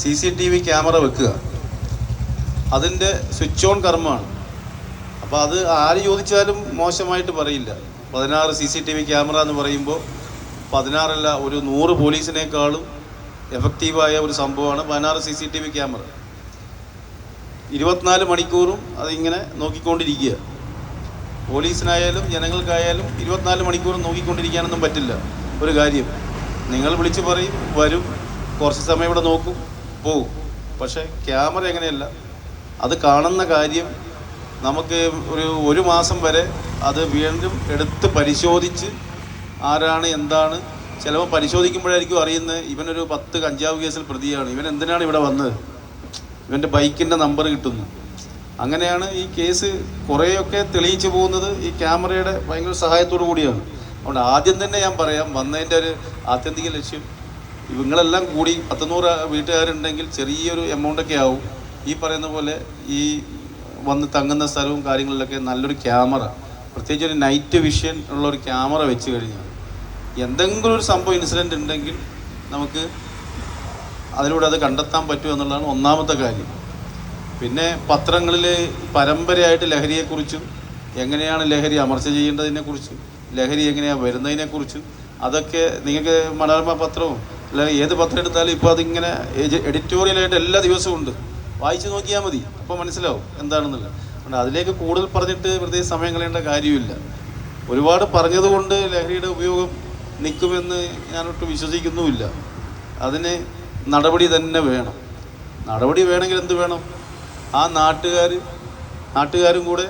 C C T V camera വെക്കുക. അതിന്റെ switch on കർമ്മമാണ്. അപ്പോൾ അത് ആര് ചോദിച്ചാലും മോശമായിട്ട് പറയില്ല. പതിനാറ് C C T V camera എന്ന് പറയുമ്പോൾ പതിനാറല്ല ഒരു നൂറ് പോലീസിനേക്കാളും എഫക്റ്റീവായ ഒരു സംഭവമാണ് പതിനാറ് C C T V camera. ഇരുപത്തിനാല് മണിക്കൂറും അതിങ്ങനെ നോക്കിക്കൊണ്ടിരിക്കുക. പോലീസിനായാലും ജനങ്ങൾക്കായാലും ഇരുപത്തിനാല് മണിക്കൂറും നോക്കിക്കൊണ്ടിരിക്കാനൊന്നും പറ്റില്ല. ഒരു കാര്യം നിങ്ങൾ വിളിച്ച് പറയും വരും കുറച്ച് സമയം ഇവിടെ നോക്കും. പോകും പക്ഷേ ക്യാമറ എങ്ങനെയല്ല? അത് കാണുന്ന കാര്യം നമുക്ക് ഒരു ഒരു മാസം വരെ അത് വീണ്ടും എടുത്ത് പരിശോധിച്ച് ആരാണ് എന്താണ്. ചിലപ്പോൾ പരിശോധിക്കുമ്പോഴായിരിക്കും അറിയുന്നത് ഇവനൊരു പത്ത് കഞ്ചാവ് കേസിൽ പ്രതിയാണ്. ഇവൻ എന്തിനാണ് ഇവിടെ വന്നത്? ഇവന്റെ ബൈക്കിന്റെ നമ്പർ കിട്ടുന്നു. അങ്ങനെയാണ് ഈ കേസ് കുറേയൊക്കെ തെളിയിച്ചു പോകുന്നത് ഈ ക്യാമറയുടെ ഭയങ്കര സഹായത്തോടു കൂടിയാണ്. അതുകൊണ്ട് ആദ്യം തന്നെ ഞാൻ പറയാം വന്നതിന്റെ ഒരു ആത്യന്തിക ലക്ഷ്യം ഇവങ്ങളെല്ലാം കൂടി പത്തുനൂറ് വീട്ടുകാരുണ്ടെങ്കിൽ ചെറിയൊരു എമൗണ്ടൊക്കെ ആവും. ഈ പറയുന്ന പോലെ ഈ വന്ന് തങ്ങുന്ന സ്ഥലവും കാര്യങ്ങളിലൊക്കെ നല്ലൊരു ക്യാമറ പ്രത്യേകിച്ച് ഒരു നൈറ്റ് വിഷൻ ഉള്ള ഒരു ക്യാമറ വെച്ച് കഴിഞ്ഞാൽ എന്തെങ്കിലും ഒരു സംഭവം ഇൻസിഡന്റ് ഉണ്ടെങ്കിൽ നമുക്ക് അതിലൂടെ അത് കണ്ടെത്താൻ പറ്റും എന്നുള്ളതാണ് ഒന്നാമത്തെ കാര്യം. പിന്നെ പത്രങ്ങളിൽ പരമ്പരയായിട്ട് ലഹരിയെക്കുറിച്ചും എങ്ങനെയാണ് ലഹരി അമർച്ച ചെയ്യേണ്ടതിനെക്കുറിച്ചും ലഹരി എങ്ങനെയാണ് വരുന്നതിനെക്കുറിച്ചും അതൊക്കെ നിങ്ങൾക്ക് മനോരമ പത്രവും അല്ല ഏത് പത്രം എടുത്താലും ഇപ്പോൾ അതിങ്ങനെ എഡിറ്റോറിയലായിട്ട് എല്ലാ ദിവസവും ഉണ്ട്. വായിച്ചു നോക്കിയാൽ മതി. അപ്പോൾ മനസ്സിലാവും എന്താണെന്നുള്ളത്. അതുകൊണ്ട് അതിലേക്ക് കൂടുതൽ പറഞ്ഞിട്ട് വെറുതെ സമയം കളയേണ്ട കാര്യമില്ല. ഒരുപാട് പറഞ്ഞതുകൊണ്ട് ലഹരിയുടെ ഉപയോഗം നിൽക്കുമെന്ന് ഞാനൊട്ട് വിശ്വസിക്കുന്നുമില്ല. അതിന് നടപടി തന്നെ വേണം. നടപടി വേണമെങ്കിൽ എന്ത് വേണം? ആ നാട്ടുകാർ നാട്ടുകാരും കൂടെ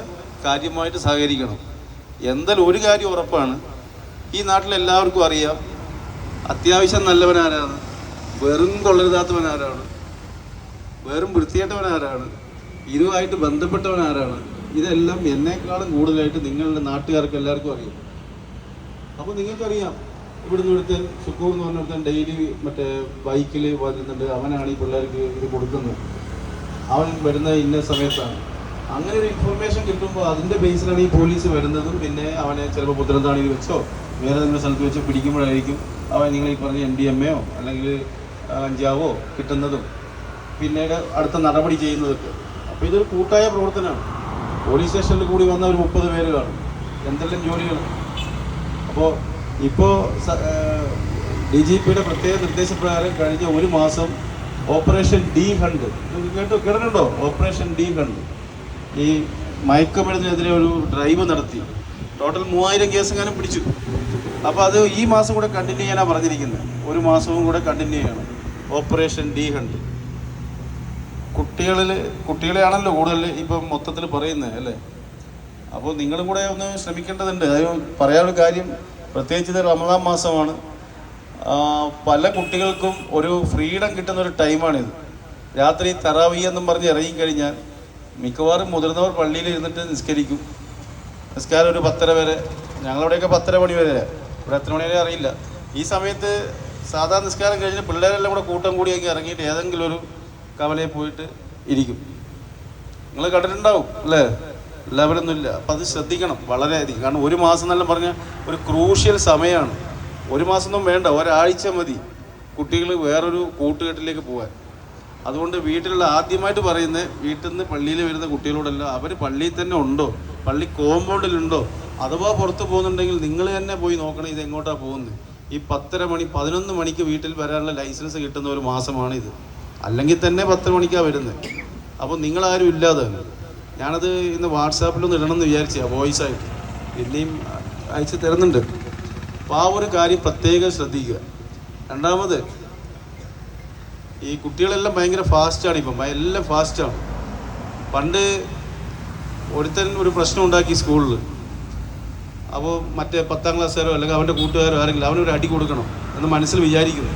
കാര്യമായിട്ട് സഹകരിക്കണം. എന്തായാലും ഒരു കാര്യം ഉറപ്പാണ്. ഈ നാട്ടിലെല്ലാവർക്കും അറിയാം അത്യാവശ്യം നല്ലവൻ ആരാണ്? വെറും കൊള്ളരുതാത്തവൻ ആരാണ്? വെറും വൃത്തികെട്ടവൻ ആരാണ്? ഇതുമായിട്ട് ബന്ധപ്പെട്ടവൻ ആരാണ്? ഇതെല്ലാം എന്നെക്കാളും കൂടുതലായിട്ട് നിങ്ങളുടെ നാട്ടുകാർക്ക് എല്ലാവർക്കും അറിയാം. അപ്പോൾ നിങ്ങൾക്കറിയാം ഇവിടുന്ന് ഇവിടുത്തെ സുക്കൂർ എന്ന് പറഞ്ഞിടത്ത് ഡെയിലി മറ്റേ ബൈക്കിൽ വരുന്നുണ്ട് അവനാണ് ഈ പിള്ളേർക്ക് ഇത് കൊടുക്കുന്നത്. അവൻ വരുന്ന ഇന്ന സമയത്താണ്. അങ്ങനെ ഒരു ഇൻഫർമേഷൻ കിട്ടുമ്പോൾ അതിന്റെ ബേസിലാണ് ഈ പോലീസ് വരുന്നതും പിന്നെ അവനെ ചിലപ്പോൾ പുത്തനത്താണിയിൽ വെച്ചോ വേറെ ഏതെങ്കിലും സ്ഥലത്ത് വെച്ച് പിടിക്കുമ്പോഴായിരിക്കും അവൻ നിങ്ങൾ ഈ പറഞ്ഞ എം ഡി എം എയോ അല്ലെങ്കിൽ അഞ്ചാവോ കിട്ടുന്നതും പിന്നീട് അടുത്ത നടപടി ചെയ്യുന്നതൊക്കെ. അപ്പോൾ ഇതൊരു കൂട്ടായ പ്രവർത്തനമാണ്. പോലീസ് സ്റ്റേഷനിൽ കൂടി വന്ന ഒരു മുപ്പത് പേര് കാണും. എന്തെല്ലാം ജോലികൾ. അപ്പോൾ ഇപ്പോൾ ഡി ജി പിയുടെ പ്രത്യേക നിർദ്ദേശപ്രകാരം കഴിഞ്ഞ ഒരു മാസം ഓപ്പറേഷൻ ഡി ഇത് കേട്ടോ കേട്ടിട്ടുണ്ടോ? ഓപ്പറേഷൻ ഡി ഹണ്ട് ഈ മയക്കുമരുന്നിനെതിരെ ഒരു ഡ്രൈവ് നടത്തി. ടോട്ടൽ മൂവായിരം കേസ് എങ്ങാനും പിടിച്ചു. അപ്പോൾ അത് ഈ മാസം കൂടെ കണ്ടിന്യൂ ചെയ്യാനാണ് പറഞ്ഞിരിക്കുന്നത് ഒരു മാസവും കൂടെ കണ്ടിന്യൂ ചെയ്യണം. ഓപ്പറേഷൻ ഡി ഹണ്ട് കുട്ടികളിൽ കുട്ടികളെയാണല്ലോ കൂടുതൽ ഇപ്പം മൊത്തത്തിൽ പറയുന്നത് അല്ലേ? അപ്പോൾ നിങ്ങളും കൂടെ ഒന്ന് ശ്രമിക്കേണ്ടതുണ്ട്. അത് പറയാനൊരു കാര്യം പ്രത്യേകിച്ച് ഇത് റമദാൻ മാസമാണ്. പല കുട്ടികൾക്കും ഒരു ഫ്രീഡം കിട്ടുന്ന ഒരു ടൈമാണിത്. രാത്രി തറാവി എന്നും പറഞ്ഞ് ഇറങ്ങിക്കഴിഞ്ഞാൽ മിക്കവാറും മുതിർന്നവർ പള്ളിയിൽ ഇരുന്നിട്ട് നിസ്കരിക്കും. നിസ്കാരം ഒരു പത്തര വരെ. ഞങ്ങളവിടെയൊക്കെ പത്തര മണി വരെ. ഇവിടെ എത്ര മണി വരെ അറിയില്ല. ഈ സമയത്ത് സാധാരണ നിസ്കാരം കഴിഞ്ഞ് പിള്ളേരെല്ലാം കൂടെ കൂട്ടം കൂടിയൊക്കെ ഇറങ്ങിയിട്ട് ഏതെങ്കിലും ഒരു കവലയിൽ പോയിട്ട് ഇരിക്കും. നിങ്ങൾ കണ്ടിട്ടുണ്ടാവും അല്ലേ? എല്ലാവരൊന്നും ഇല്ല. അപ്പം അത് ശ്രദ്ധിക്കണം വളരെയധികം കാരണം ഒരു മാസം എന്നെല്ലാം പറഞ്ഞാൽ ഒരു ക്രൂഷ്യൽ സമയമാണ്. ഒരു മാസമൊന്നും വേണ്ട ഒരാഴ്ച മതി കുട്ടികൾ വേറൊരു കൂട്ടുകെട്ടിലേക്ക് പോകാൻ അതുകൊണ്ട് വീട്ടിലുള്ള ആദ്യമായിട്ട് പറയുന്നത് വീട്ടിൽ നിന്ന് പള്ളിയിൽ വരുന്ന കുട്ടികളോടല്ല അവർ പള്ളിയിൽ തന്നെ ഉണ്ടോ? പള്ളി കോമ്പൗണ്ടിലുണ്ടോ? അഥവാ പുറത്ത് പോകുന്നുണ്ടെങ്കിൽ നിങ്ങൾ തന്നെ പോയി നോക്കണം ഇത് എങ്ങോട്ടാണ് പോകുന്നത്. ഈ പത്തര മണി പതിനൊന്ന് മണിക്ക് വീട്ടിൽ വരാനുള്ള ലൈസൻസ് കിട്ടുന്ന ഒരു മാസമാണ് ഇത്. അല്ലെങ്കിൽ തന്നെ പത്തര മണിക്കാണ് വരുന്നത്. അപ്പോൾ നിങ്ങളാരും ഇല്ലാതെ ഞാനത് ഇന്ന് വാട്സാപ്പിലൊന്ന് ഇടണമെന്ന് വിചാരിച്ചാ വോയിസ് ആയിട്ട് പിന്നെയും അയച്ചു തരുന്നുണ്ട്. അപ്പോൾ ആ ഒരു കാര്യം പ്രത്യേകം ശ്രദ്ധിക്കുക. രണ്ടാമത് ഈ കുട്ടികളെല്ലാം ഭയങ്കര ഫാസ്റ്റാണ് ഇപ്പം. എല്ലാം ഫാസ്റ്റാണ് പണ്ട് ഒരുത്തൻ ഒരു പ്രശ്നം ഉണ്ടാക്കി സ്കൂളിൽ അപ്പോൾ മറ്റേ പത്താം ക്ലാസ്സുകാരോ അല്ലെങ്കിൽ അവന്റെ കൂട്ടുകാരോ ആരെങ്കിലും അവനൊരു അടി കൊടുക്കണം എന്ന് മനസ്സിൽ വിചാരിക്കുന്നു.